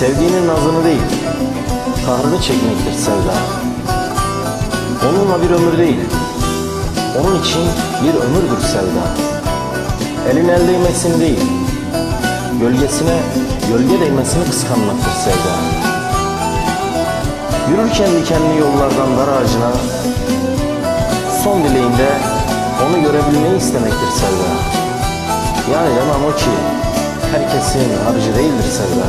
Sevdiğinin nazını değil, kahrını çekmektir sevda. Onunla bir ömür değil, onun için bir ömürdür sevda. Elin el değmesini değil, gölgesine gölge değmesini kıskanmaktır sevda. Yürürken dikenli yollardan dar ağacına, son dileğinde onu görebilmeyi istemektir sevda. Yani demem o ki, herkesin harcı değildir sevda.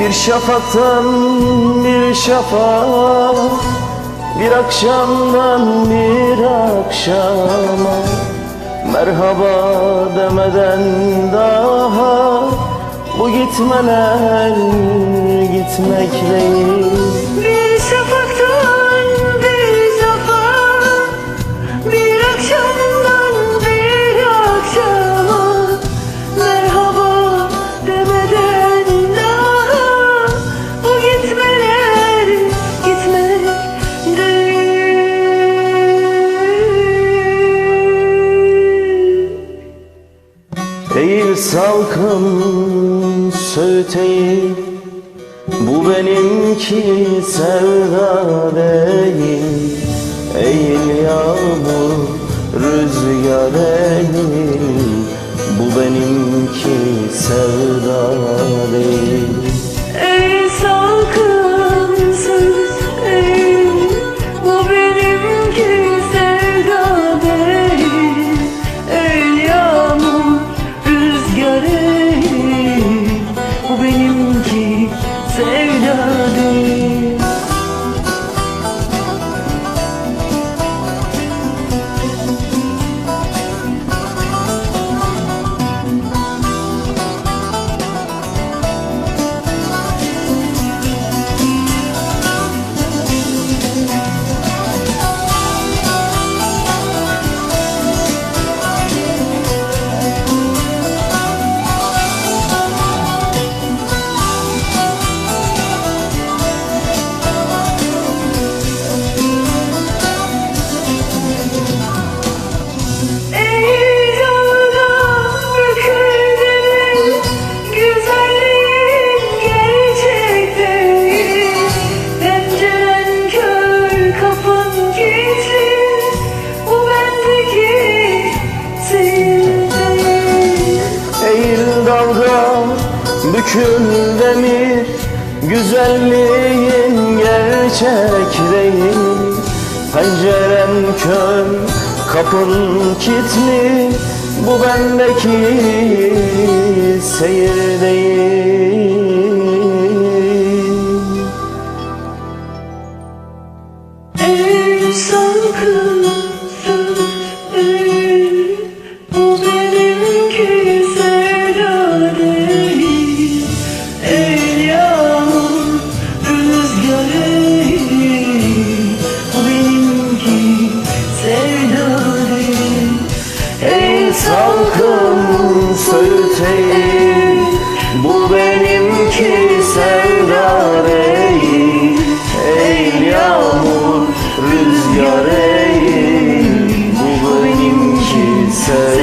Bir şafaktan bir şafağa Bir akşamdan bir akşama. Merhaba demeden daha Bu gitmeler gitmek değil Eğil salkım söğüteyi Bu benimki sevda değil. Eğil yağmur rüzgar değil Bu benimki sevda değil rüzgar bükül demir Güzelliğin gerçek değil. Penceren kör, kapın kilitli Bu bendeki seyir değil salkım söğüteyi Bu benimki sevda değil Ey yağmur rüzgar ey Bu benimki sevda